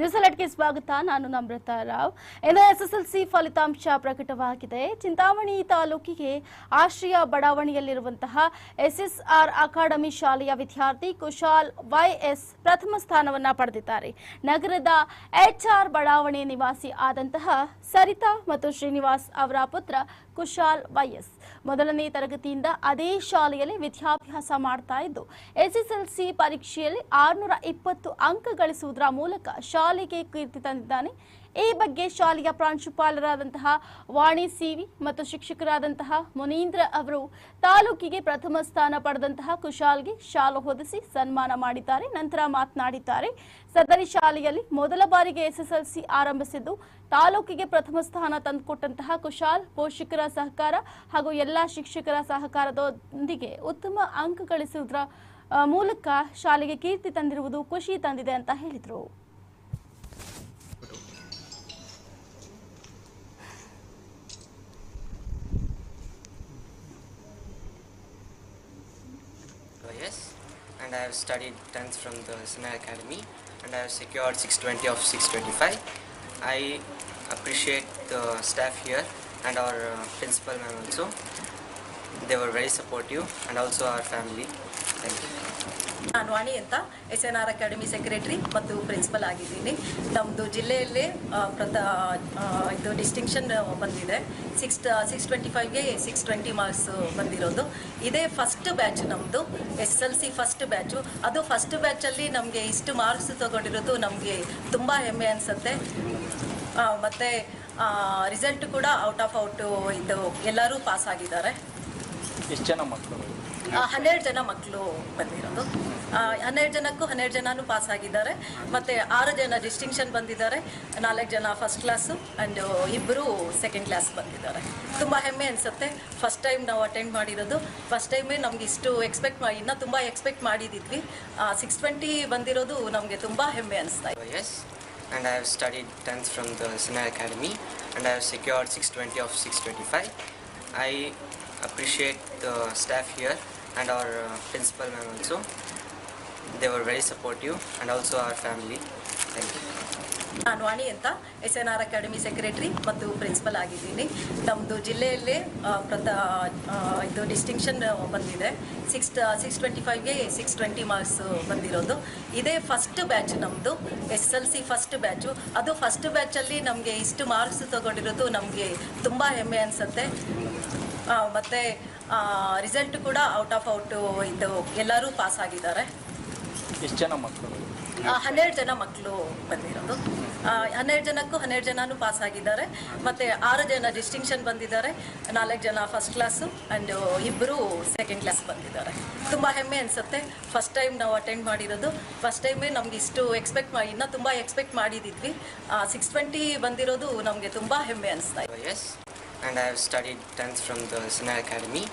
News ಅಲರ್ಟ್ಗೆ ಸ್ವಾಗತ. ನಾನು ನಮ್ರತಾ ರಾವ್. ಇಂದು SSLC ಫಲಿತಾಂಶ ಪ್ರಕಟವಾಗಿದೆ. ಚಿಂತಾಮಣಿ ತಾಲೂಕಿಗೆ ಆಶ್ರಯ ಬಡಾವಣೆಯಲ್ಲಿರುವಂತಹ ಎಸ್ಎಸ್ಆರ್ ಅಕಾಡೆಮಿ ಶಾಲೆಯ ವಿದ್ಯಾರ್ಥಿ ಕುಶಾಲ್ ವೈಎಸ್ ಪ್ರಥಮ ಸ್ಥಾನವನ್ನ ಪಡೆದಿದ್ದಾರೆ. ನಗರದ ಎಚ್ಆರ್ ಬಡಾವಣೆ ನಿವಾಸಿ ಆದಂತಹ ಸರಿತಾ ಮತ್ತು ಶ್ರೀನಿವಾಸ್ ಅವರ ಪುತ್ರ ಕುಶಾಲ್ ವೈಎಸ್. ಮೊದಲನೇ ತರಗತಿಯಿಂದ ಅದೇ ಶಾಲೆಯಲ್ಲಿ ವಿದ್ಯಾಭ್ಯಾಸ ಮಾಡ್ತಾ ಇದ್ದು, ಎಸ್ಎಸ್ಎಲ್ಸಿ ಪರೀಕ್ಷೆಯಲ್ಲಿ ಆರುನೂರ ಇಪ್ಪತ್ತು ಅಂಕ ಗಳಿಸುವುದರ ಮೂಲಕ ಶಾಲೆಗೆ ಕೀರ್ತಿ ತಂದಿದ್ದಾನೆ ಈ ಬಗ್ಗೆ ಶಾಲೆಯ ಪ್ರಾಂಶುಪಾಲರಾದಂತಹ ವಾಣಿ ಸಿವಿ ಮತ್ತು ಶಿಕ್ಷಕರಾದಂತಹ ಮುನೀಂದ್ರ ಅವರು ತಾಲೂಕಿಗೆ ಪ್ರಥಮ ಸ್ಥಾನ ಪಡೆದಂತಹ ಕುಶಾಲ್ಗೆ ಶಾಲು ಹೊದಿಸಿ ಸನ್ಮಾನ ಮಾಡಿದ್ದಾರೆ. ನಂತರ ಮಾತನಾಡಿದ್ದಾರೆ. ಸದರಿ ಶಾಲೆಯಲ್ಲಿ ಮೊದಲ ಬಾರಿಗೆ ಎಸ್ಎಸ್ಎಲ್ಸಿ ಆರಂಭಿಸಿದ್ದು, ತಾಲೂಕಿಗೆ ಪ್ರಥಮ ಸ್ಥಾನ ತಂದುಕೊಟ್ಟಂತಹ ಕುಶಾಲ್ ಪೋಷಕರ ಸಹಕಾರ ಹಾಗೂ ಎಲ್ಲಾ ಶಿಕ್ಷಕರ ಸಹಕಾರದೊಂದಿಗೆ ಉತ್ತಮ ಅಂಕ ಗಳಿಸುವುದರ ಮೂಲಕ ಶಾಲೆಗೆ ಕೀರ್ತಿ ತಂದಿರುವುದು ಖುಷಿ ತಂದಿದೆ ಅಂತ ಹೇಳಿದರು. And I have studied 10th from the Sinai Academy and I have secured 620 of 625. I appreciate the staff here and our uh, principal ma'am also. They were very supportive and also our family. ನಾನು ವಾಣಿ ಅಂತ S N R academy secretary ಮತ್ತು principal ಆಗಿದ್ದೀನಿ. ನಮ್ಮದು ಜಿಲ್ಲೆಯಲ್ಲೇ ಪ್ರತ ಇದು distinction ಬಂದಿದೆ. Six six twenty ಫೈವ್ಗೆ ಸಿಕ್ಸ್ ಟ್ವೆಂಟಿ ಮಾರ್ಕ್ಸ್ ಬಂದಿರೋದು. ಇದೇ ಫಸ್ಟ್ ಬ್ಯಾಚ್ ನಮ್ಮದು S L C first batch ಅದು ಫಸ್ಟ್ ಬ್ಯಾಚಲ್ಲಿ ನಮಗೆ ಇಷ್ಟು ಮಾರ್ಕ್ಸ್ ತಗೊಂಡಿರೋದು ನಮಗೆ ತುಂಬ ಹೆಮ್ಮೆ ಅನಿಸುತ್ತೆ. ಮತ್ತು ರಿಸಲ್ಟ್ ಕೂಡ ಔಟ್ ಆಫ್ ಔಟು ಇದು ಎಲ್ಲರೂ ಪಾಸ್ ಆಗಿದ್ದಾರೆ. ಎಷ್ಟು ಜನ ಮಕ್ಕಳು ಹನ್ನೆರಡು ಜನ ಮಕ್ಕಳು ಬಂದಿರೋದು. ಹನ್ನೆರಡು ಜನಕ್ಕೂ ಹನ್ನೆರಡು ಜನನೂ ಪಾಸ್ ಆಗಿದ್ದಾರೆ. ಮತ್ತು ಆರು ಜನ ಡಿಸ್ಟಿಂಕ್ಷನ್ ಬಂದಿದ್ದಾರೆ. ನಾಲ್ಕು ಜನ ಫಸ್ಟ್ ಕ್ಲಾಸು ಆ್ಯಂಡ್ ಇಬ್ಬರು ಸೆಕೆಂಡ್ ಕ್ಲಾಸ್ ಬಂದಿದ್ದಾರೆ. ತುಂಬ ಹೆಮ್ಮೆ ಅನಿಸುತ್ತೆ. ಫಸ್ಟ್ ಟೈಮ್ ನಾವು ಅಟೆಂಡ್ ಮಾಡಿರೋದು. ಫಸ್ಟ್ ಟೈಮೇ ನಮ್ಗೆ ಇಷ್ಟು ಎಕ್ಸ್ಪೆಕ್ಟ್ ಮಾಡಿ ಇನ್ನೂ ತುಂಬ ಎಕ್ಸ್ಪೆಕ್ಟ್ ಮಾಡಿದ್ವಿ ಸಿಕ್ಸ್ ಟ್ವೆಂಟಿ ಬಂದಿರೋದು ನಮಗೆ ತುಂಬ ಹೆಮ್ಮೆ ಅನಿಸ್ತಾ ಇದೆ. Have study I have studied 10th from the Sinai Academy. And I have secured 620 of 625. I appreciate the staff here and our uh, principal ma'am also. They were very supportive and also our family. Thank you. ನಾನು ವಾಣಿ ಅಂತ S N R academy secretary ಮತ್ತು principal ಆಗಿದ್ದೀನಿ ನಮ್ಮದು ಜಿಲ್ಲೆಯಲ್ಲೇ ಪ್ರತ ಇದು distinction ಬಂದಿದೆ six six twenty ಫೈವ್ಗೆ ಸಿಕ್ಸ್ ಟ್ವೆಂಟಿ ಮಾರ್ಕ್ಸ್ ಬಂದಿರೋದು ಇದೇ ಫಸ್ಟ್ ಬ್ಯಾಚ್ ನಮ್ಮದು S L C first batch ಅದು ಫಸ್ಟ್ ಬ್ಯಾಚಲ್ಲಿ ನಮಗೆ ಇಷ್ಟು ಮಾರ್ಕ್ಸ್ ತಗೊಂಡಿರೋದು ನಮಗೆ ತುಂಬ ಹೆಮ್ಮೆ ಅನಿಸುತ್ತೆ ಮತ್ತು ರಿಸಲ್ಟ್ ಕೂಡ ಔಟ್ ಆಫ್ ಔಟ್ ಇದು ಎಲ್ಲರೂ ಪಾಸ್ ಆಗಿದ್ದಾರೆ. ಎಷ್ಟು ಜನ ಮಕ್ಕಳು? ಹನ್ನೆರಡು ಜನ ಮಕ್ಕಳು ಬಂದಿರೋದು. ಹನ್ನೆರಡು ಜನಕ್ಕೂ ಹನ್ನೆರಡು ಜನನೂ ಪಾಸ್ ಆಗಿದ್ದಾರೆ. ಮತ್ತೆ ಆರು ಜನ ಡಿಸ್ಟಿಂಕ್ಷನ್ ಬಂದಿದ್ದಾರೆ. ನಾಲ್ಕು ಜನ ಫಸ್ಟ್ ಕ್ಲಾಸು ಆ್ಯಂಡ್ ಇಬ್ಬರು ಸೆಕೆಂಡ್ ಕ್ಲಾಸ್ ಬಂದಿದ್ದಾರೆ. ತುಂಬ ಹೆಮ್ಮೆ ಅನಿಸುತ್ತೆ. ಫಸ್ಟ್ ಟೈಮ್ ನಾವು ಅಟೆಂಡ್ ಮಾಡಿರೋದು. ಫಸ್ಟ್ ಟೈಮೇ ನಮ್ಗೆ ಇಷ್ಟು ಎಕ್ಸ್ಪೆಕ್ಟ್ ಮಾಡಿ ಇನ್ನೂ ತುಂಬ ಎಕ್ಸ್ಪೆಕ್ಟ್ ಮಾಡಿದ್ವಿ ಸಿಕ್ಸ್ ಟ್ವೆಂಟಿ ಬಂದಿರೋದು ನಮಗೆ ತುಂಬ ಹೆಮ್ಮೆ ಅನಿಸ್ತಾ ಇದೆ. And I have studied 10th from the Sinai Academy